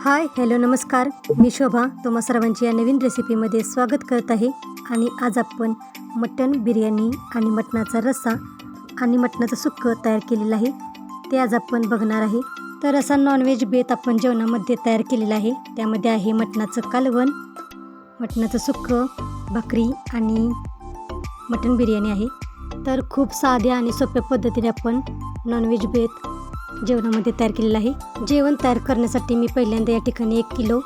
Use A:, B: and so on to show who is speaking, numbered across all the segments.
A: Hi hello नमस्कार. मी शोभा. तुम्हा सर्वांची या नवीन रेसिपीमध्ये स्वागत करत आहे. आणि आज आपण मटण बिर्याणी आणि मटणाचा रस्सा आणि मटणाचं सुक्कं तयार केलेलं आहे. ते आज आपण बघणार आहे. तर असा नॉनव्हेज बेत आपण जेवणामध्ये तयार केलेला आहे. त्यामध्ये आहे मटणाचं कालवण मटणाचं सुक्कं भाकरी आणि मटण बिर्याणी आहे. तर खूप साध्या आणि सोप्या पद्धतीने आपण नॉनव्हेज बेत जेवणामध्ये तयार केलेलं आहे. जेवण तयार करण्यासाठी मी पहिल्यांदा या ठिकाणी एक किलो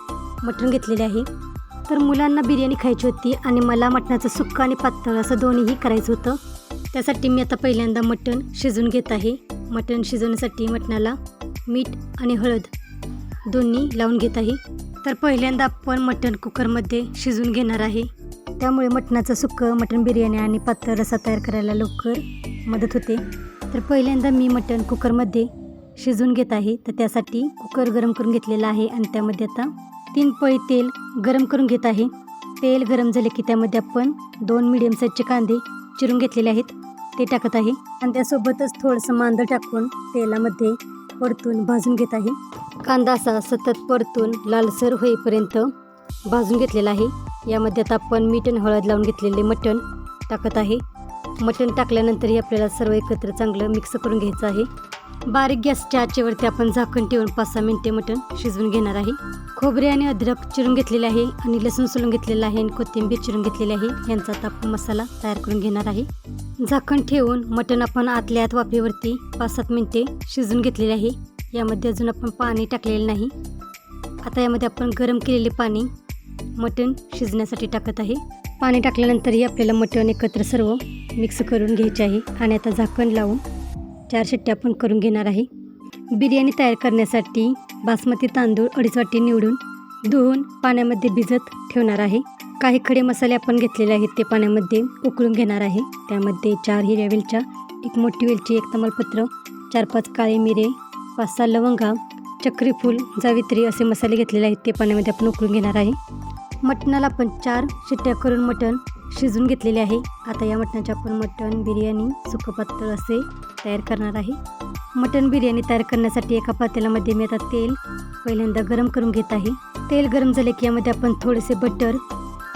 A: मटण घेतलेले आहे. तर मुलांना बिर्याणी खायची होती आणि मला मटणाचं सुक्का आणि पातळ असं दोन्हीही करायचं होतं. त्यासाठी मी आता पहिल्यांदा मटण शिजवून घेत आहे. मटण शिजवण्यासाठी मटणाला मीठ आणि हळद दोन्ही लावून घेत आहे. तर पहिल्यांदा आपण मटण कुकरमध्ये शिजवून घेणार आहे. त्यामुळे मटणाचं सुक्कं मटण बिर्याणी आणि पातळ रसा तयार करायला लवकर मदत होते. तर पहिल्यांदा मी मटण कुकरमध्ये शिजवून घेत आहे. तर त्यासाठी कुकर गरम करून घेतलेला आहे आणि त्यामध्ये आता तीन पळी तेल गरम करून घेत आहे. तेल गरम झाले की त्यामध्ये आपण दोन मिडियम साईजचे कांदे चिरून घेतलेले आहेत. ते टाकत आहे. आणि त्यासोबतच थोडंसं मांदं टाकून तेलामध्ये परतून भाजून घेत आहे. कांदा असा सतत परतून लालसर होईपर्यंत भाजून घेतलेला आहे. यामध्ये आता आपण मीठ आणि हळद लावून घेतलेले मटण टाकत आहे. मटण टाकल्यानंतरही आपल्याला सर्व एकत्र चांगलं मिक्स करून घ्यायचं आहे. बारीक गॅसच्या आचेवरती आपण झाकण ठेवून पाच सहा मिनटे मटण शिजवून घेणार आहे. खोबरे आणि अद्रक चिरून घेतलेले आहे आणि लसूण सोलून घेतलेलं आहे आणि कोथिंबीर चिरून घेतलेली आहे. यांचा आता मसाला तयार करून घेणार आहे. झाकण ठेवून मटण आपण आतल्या आत वाफेवरती पाच सात मिनिटे शिजवून घेतलेले आहे. यामध्ये अजून आपण पाणी टाकलेलं नाही. आता यामध्ये आपण गरम केलेले पाणी मटण शिजण्यासाठी टाकत आहे. पाणी टाकल्यानंतरही आपल्याला मटण एकत्र सर्व मिक्स करून घ्यायचे आहे आणि आता झाकण लावून चार शिट्ट्या आपण करून घेणार आहे. बिर्याणी तयार करण्यासाठी बासमती तांदूळ अडीच वाटी निवडून धुवून पाण्यामध्ये भिजत ठेवणार आहे. काही खडे मसाले आपण घेतलेले आहेत ते पाण्यामध्ये उकळून घेणार आहे. त्यामध्ये चार हिरव्या वेलच्या एक मोठी वेलची एक तमालपत्र चार पाच काळे मिरे पाच सहा लवंगा चक्री फूल जावित्री असे मसाले घेतलेले आहेत ते पाण्यामध्ये आपण उकळून घेणार आहे. मटणाला आपण चार शिट्ट्या करून मटण शिजून घेतलेले आहे. आता या मटणाचे आपण मटण बिर्याणी सुकं पातळ असे तयार करणार आहे. मटण बिर्याणी तयार करण्यासाठी एका पातेल्यामध्ये मी आता तेल पहिल्यांदा गरम करून घेत आहे. तेल गरम झाले की यामध्ये आपण थोडेसे बटर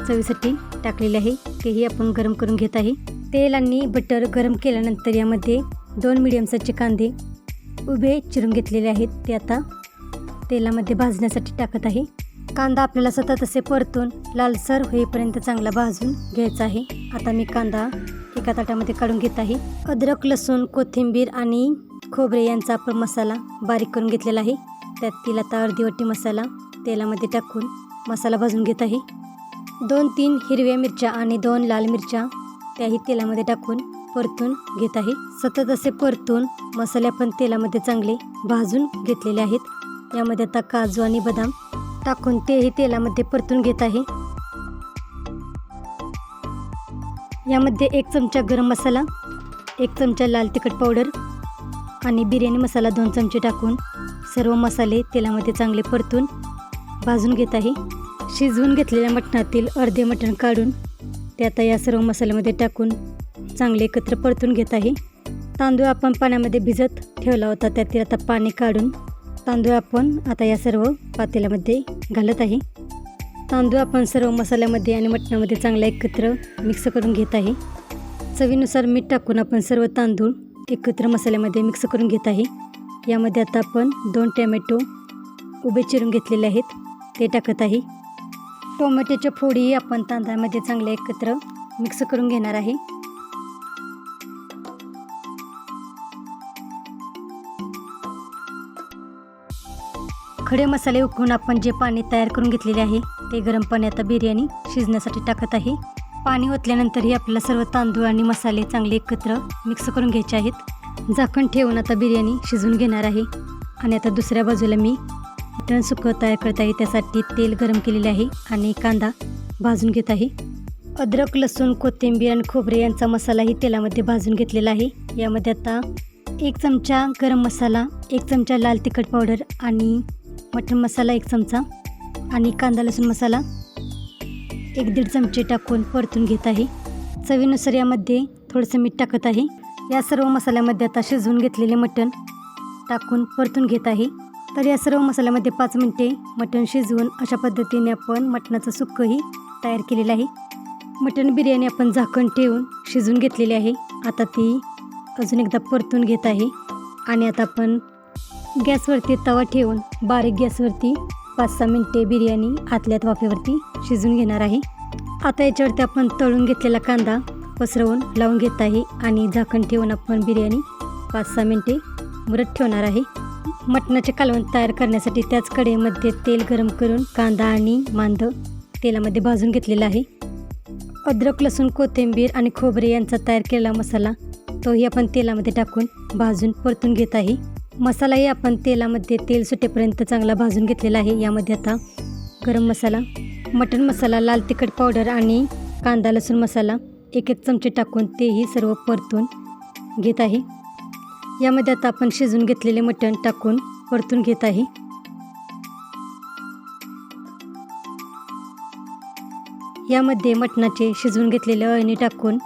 A: चवीसाठी टाकलेले आहे. तेही आपण गरम करून घेत आहे. तेल आणि बटर गरम केल्यानंतर यामध्ये दोन मिडियम साईजचे कांदे उभे चिरून घेतलेले आहेत. ते आता तेलामध्ये भाजण्यासाठी टाकत आहे. कांदा आपल्याला सतत असे परतून लालसर होईपर्यंत चांगला भाजून घ्यायचा आहे. आता मी कांदा एका ताटामध्ये काढून घेत आहे. अद्रक लसूण कोथिंबीर आणि खोबरे यांचा आपण मसाला बारीक करून घेतलेला आहे. त्यातील आता अर्धी वाटी मसाला तेलामध्ये टाकून मसाला भाजून घेत आहे. दोन तीन हिरव्या मिरच्या आणि दोन लाल मिरच्या त्याही तेलामध्ये टाकून परतून घेत आहे. सतत असे परतून मसाले आपण तेलामध्ये चांगले भाजून घेतलेले आहेत. यामध्ये आता काजू आणि बदाम टाकून तेही तेलामध्ये परतून घेत आहे. यामध्ये एक चमचा गरम मसाला एक चमचा लाल तिखट पावडर आणि बिर्याणी मसाला दोन चमचे टाकून सर्व मसाले तेलामध्ये चांगले परतून भाजून घेत आहे. शिजवून घेतलेल्या मटणातील अर्धे मटण काढून ते आता या सर्व मसाल्यामध्ये टाकून चांगले एकत्र परतून घेत आहे. तांदूळ आपण पाण्यामध्ये भिजत ठेवला होता त्यातील आता पाणी काढून तांदूळ आपण आता या सर्व पातेल्यामध्ये घालत आहे. तांदूळ आपण सर्व मसाल्यामध्ये आणि मटणामध्ये चांगला एकत्र मिक्स करून घेत आहे. चवीनुसार मीठ टाकून आपण सर्व तांदूळ एकत्र मसाल्यामध्ये मिक्स करून घेत आहे. यामध्ये आता आपण दोन टॅमॅटो उभे चिरून घेतलेले आहेत. ते टाकत आहे. टोमॅटोच्या फोडीही आपण तांदळामध्ये चांगल्या एकत्र मिक्स करून घेणार आहे. खडे मसाले उकळून आपण जे पाणी तयार करून घेतलेले आहे ते गरम पाणी आता बिर्याणी शिजण्यासाठी टाकत आहे. पाणी ओतल्यानंतरही आपल्याला सर्व तांदूळ आणि मसाले चांगले एकत्र मिक्स करून घ्यायचे आहेत. झाकण ठेवून आता बिर्याणी शिजवून घेणार आहे. आणि आता दुसऱ्या बाजूला मी मटण सुकं तयार करत आहे त्यासाठी तेल गरम केलेले आहे आणि कांदा भाजून घेत आहे. अद्रक लसूण कोथिंबीर आणि खोबरे यांचा मसालाही तेलामध्ये भाजून घेतलेला आहे. यामध्ये आता एक चमचा गरम मसाला एक चमचा लाल तिखट पावडर आणि मटण मसाला एक चमचा आणि कांदा लसूण मसाला एक दीड चमचे टाकून परतून घेत आहे. चवीनुसार यामध्ये थोडंसं मीठ टाकत आहे. या सर्व मसाल्यामध्ये आता शिजवून घेतलेले मटण टाकून परतून घेत आहे. तर या सर्व मसाल्यामध्ये पाच मिनटे मटण शिजवून अशा पद्धतीने आपण मटणाचं सुक्कंही तयार केलेलं आहे. मटण बिर्याणी आपण झाकण ठेवून शिजवून घेतलेली आहे. आता ती अजून एकदा परतून घेत आहे. आणि आता आपण गॅसवरती तवा ठेवून बारीक गॅसवरती पाच सहा मिनटे बिर्याणी आतल्यात वाफेवरती शिजून घेणार आहे. आता याच्यावरती आपण तळून घेतलेला कांदा पसरवून लावून घेत आहे आणि झाकण ठेवून आपण बिर्याणी पाच सहा मिनटे मुरत ठेवणार आहे. मटणाचे कालवण तयार करण्यासाठी त्याच कडेमध्ये तेल गरम करून कांदा आणि मांद तेलामध्ये भाजून घेतलेला आहे. अद्रक लसूण कोथिंबीर आणि खोबरे यांचा तयार केलेला मसाला तोही आपण तेलामध्ये टाकून भाजून परतून घेत आहे. मसालाही आपण तेलामध्ये तेल सुटेपर्यंत चांगला भाजून घेतलेला आहे. यामध्ये आता गरम मसाला मटण मसाला लाल तिखट पावडर आणि कांदा लसूण मसाला एक एक चमचे टाकून तेही सर्व परतून घेत आहे. यामध्ये आता आपण शिजून घेतलेले मटण टाकून परतून घेत आहे. यामध्ये मटणाचे शिजवून घेतलेले अळणी टाकून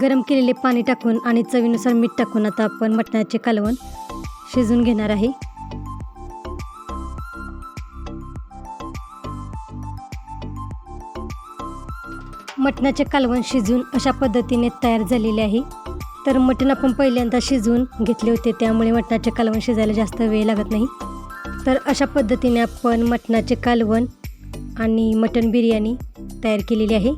A: गरम केलेले पाणी टाकून आणि चवीनुसार मीठ टाकून आता आपण मटणाचे कालवण शिजून घेणार आहे. मटणाचे कालवण शिजून अशा पद्धतीने तयार झालेले आहे. तर मटण आपण पहिल्यांदा शिजवून घेतले होते त्यामुळे मटणाचे कालवण शिजायला जास्त वेळ लागत नाही. तर अशा पद्धतीने आपण मटणाचे कालवण आणि मटण बिर्याणी तयार केलेली आहे.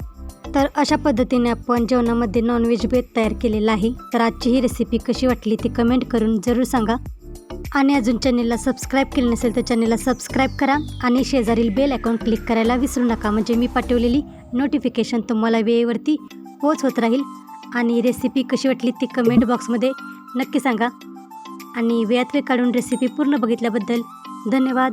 A: तर अशा पद्धतीने आपण जेवणामध्ये नॉनव्हेज बेत तयार केलेला आहे. तर आजची ही रेसिपी कशी वाटली ती कमेंट करून जरूर सांगा. आणि अजून चॅनेलला सबस्क्राईब केले नसेल तर चॅनेलला सबस्क्राईब करा आणि शेजारील बेल अकाउंट क्लिक करायला विसरू नका. म्हणजे मी पाठवलेली नोटिफिकेशन तुम्हाला वेळेवरती पोच होत राहील. आणि रेसिपी कशी वाटली ती कमेंट बॉक्समध्ये नक्की सांगा. आणि वेळात वेळ काढून रेसिपी पूर्ण बघितल्याबद्दल धन्यवाद.